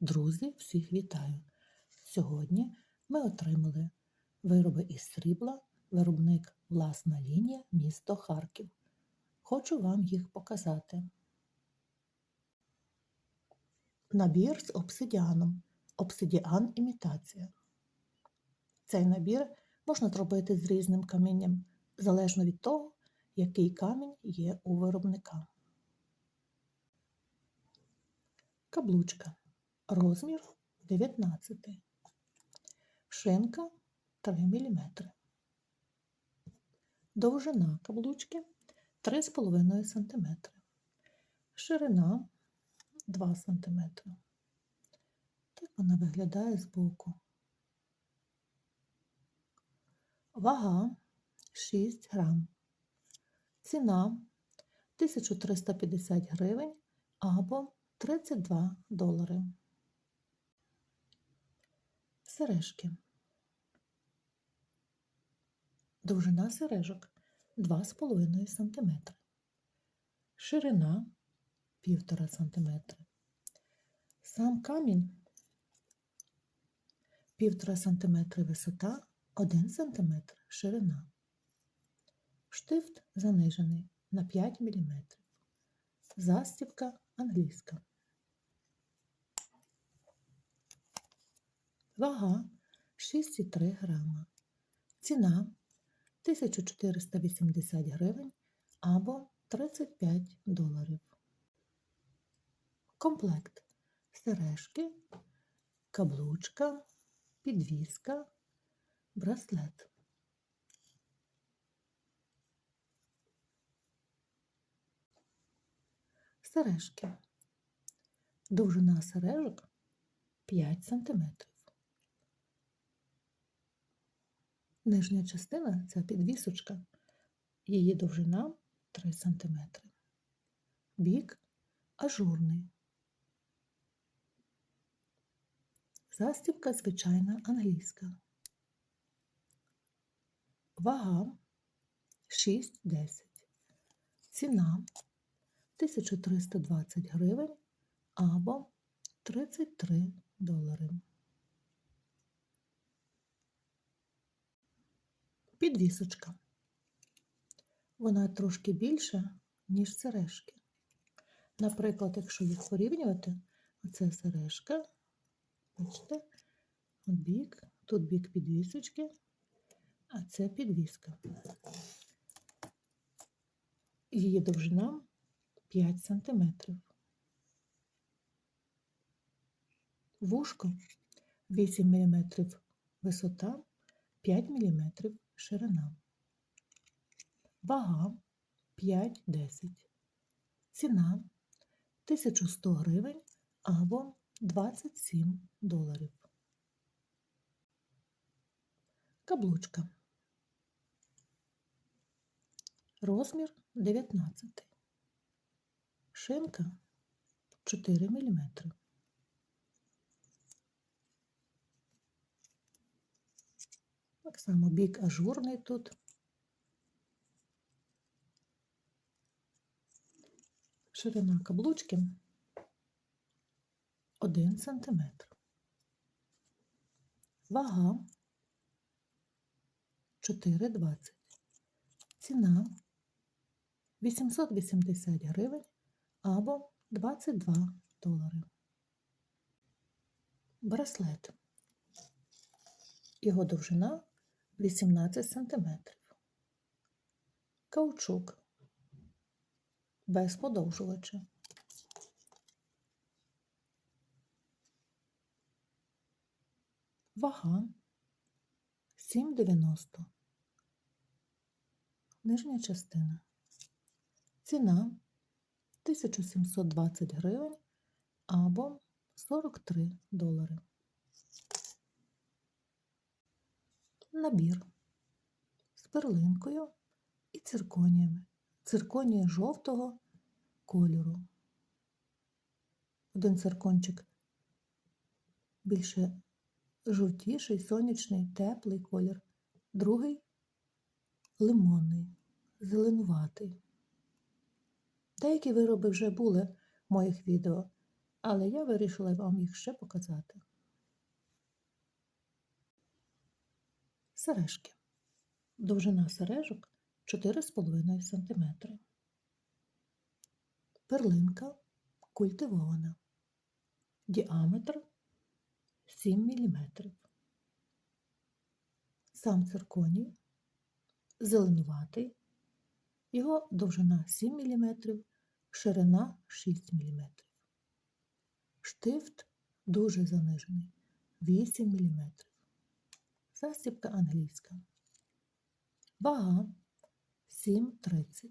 Друзі, всіх вітаю! Сьогодні ми отримали вироби із срібла, виробник власна лінія, місто Харків. Хочу вам їх показати. Набір з обсидіаном. Обсидіан імітація. Цей набір можна зробити з різним камінням, залежно від того, який камінь є у виробника. Каблучка. Розмір 19. Шинка 3 мм. Довжина каблучки 3,5 см. Ширина 2 см. Так вона виглядає збоку. Вага 6 грам. Ціна 1350 гривень або 32 долари. Сережки. Довжина сережок 2,5 см. Ширина 1,5 см. Сам камінь 1,5 см висота, 1 см ширина. Штифт занижений на 5 мм. Застібка англійська. Вага 6,3 грама. Ціна 1480 гривень або 35 доларів. Комплект сережки, каблучка, підвіска, браслет. Сережки. Довжина сережок 5 см. Нижня частина це підвісочка. Її довжина 3 см. Бік ажурний. Застібка звичайна англійська. Вага 6,10. Ціна 1320 гривень або 33 долари. Підвісочка. Вона трошки більша, ніж сережки. Наприклад, якщо їх порівнювати, оце сережка, бачите, бік, тут бік підвісочки, а це підвіска. Її довжина 5 см. Вушко 8 мм висота, 5 мм ширина. Вага 5-10. Ціна 1100 гривень або 27 доларів. Каблучка. Розмір 19. Шинка 4 мм. Так само бік ажурний тут. Ширина каблучки 1 см. Вага 4,20. Ціна 880 гривень або 22 долари. Браслет. Його довжина 18 см. Каучук без подовжувача. Вага 7,90. Нижня частина. Ціна 1720 гривень або 43 долари. Набір з перлинкою і цирконіями. Цирконія жовтого кольору. Один циркончик більше жовтіший, сонячний, теплий колір, другий лимонний, зеленуватий. Деякі вироби вже були в моїх відео, але я вирішила вам їх ще показати. Сережки. Довжина сережок 4,5 см. Перлинка культивована. Діаметр 7 мм. Сам цирконій зеленуватий. Його довжина 7 мм, ширина 6 мм. Штифт дуже занижений 8 мм. Застібка англійська. Вага 7,30.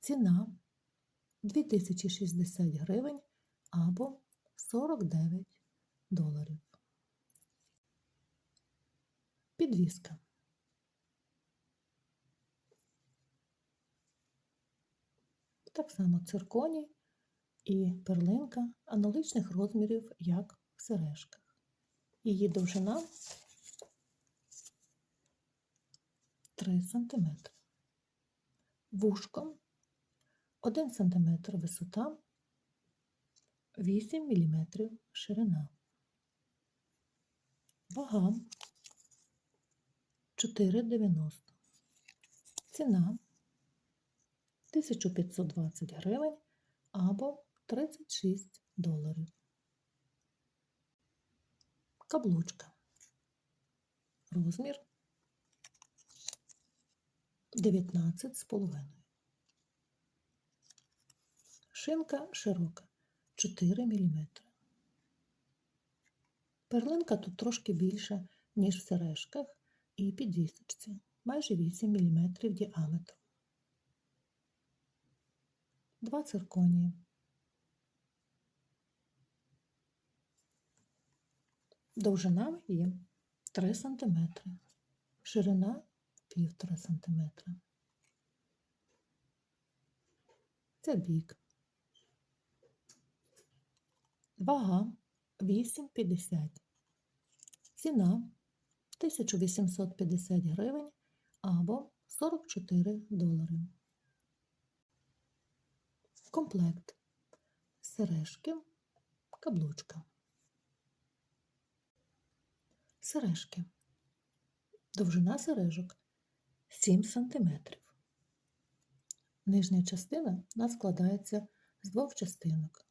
Ціна 2060 гривень або 49 доларів. Підвіска. Так само цирконій і перлинка аналогічних розмірів, як в сережках. Її довжина 3 см. Вушко 1 см висота, 8 мм ширина. Вага 4,90. Ціна 1520 гривень або 36 доларів. Каблучка. Розмір 19,5. Шинка широка 4 мм. Перлинка тут трошки більша, ніж в сережках і підвісочці, майже 8 мм діаметром. Два цирконії. Довжина є 3 см, ширина 1,5 см. Це бік. Вага 8,50. Ціна 1850 гривень або 44 долари. Комплект. Сережки, каблучка. Сережки. Довжина сережок 7 см. Нижня частина у нас складається з двох частинок.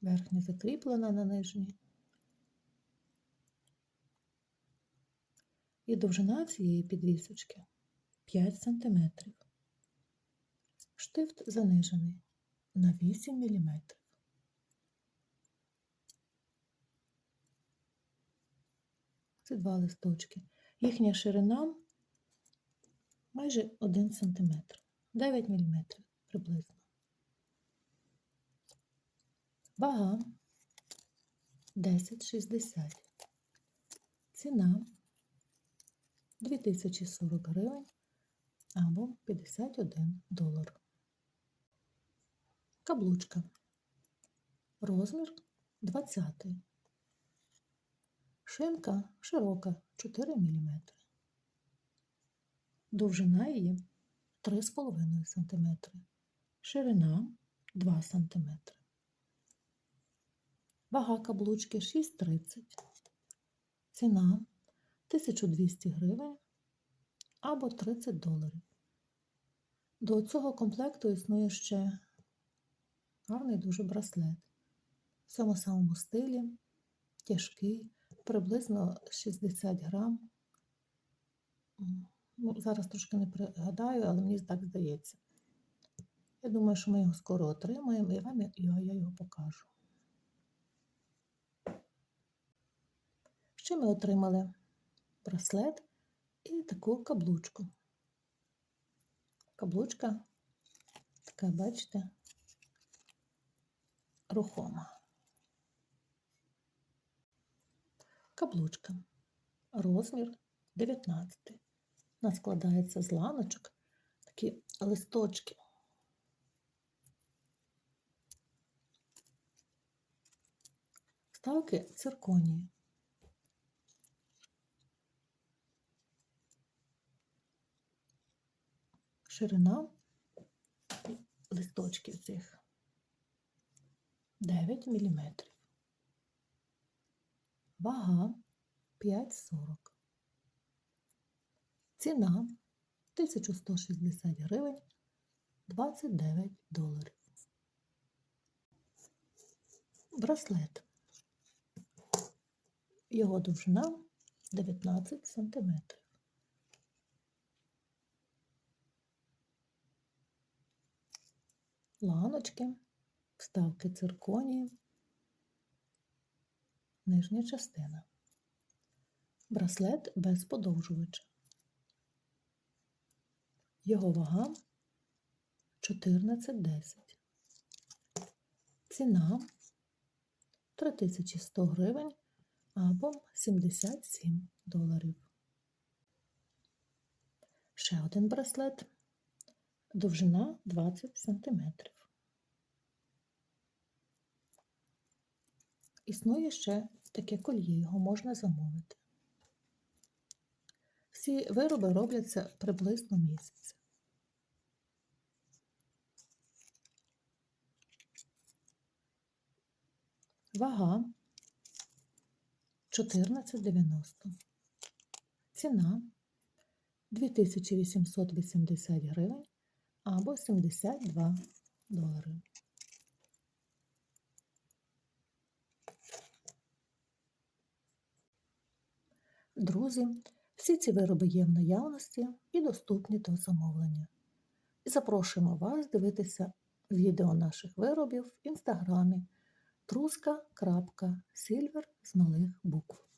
Верхня закріплена на нижній. І довжина цієї підвісочки 5 см. Штифт занижений на 8 мм. Це два листочки. Їхня ширина майже 1 см, 9 мм приблизно. Вага 10,60. Ціна 2040 гривень або 51 долар. Каблучка. Розмір 20. Шинка широка 4 мм. Довжина її 3,5 см. Ширина 2 см. Вага каблучки 6,30. Ціна 1200 гривень або 30 доларів. До цього комплекту існує ще гарний дуже браслет. В цьому самому стилі, тяжкий, приблизно 60 грам. Ну, Зараз трошки не пригадаю, але мені так здається. Я думаю, що ми його скоро отримаємо і вам я його покажу. Ще ми отримали браслет і таку каблучку. Каблучка така, бачите, рухома. Каблучка. Розмір 19. Вона складається з ланочок, такі листочки. Ставки цирконії. Ширина листочків цих 9 мм. Вага 5,40. Ціна 1160 гривень 29 доларів. Браслет. Його довжина 19 см. Ланочки, вставки цирконії, нижня частина. Браслет без подовжувача. Його вага 14,10. Ціна 3100 гривень або 77 доларів. Ще один браслет. Довжина 20 см. Існує ще таке кольє, його можна замовити. Всі вироби робляться приблизно місяць. Вага 14,90. Ціна 2880 гривень або 72 долари. Друзі, всі ці вироби є в наявності і доступні до замовлення. І запрошуємо вас дивитися відео наших виробів в інстаграмі truska.silver з малих букв.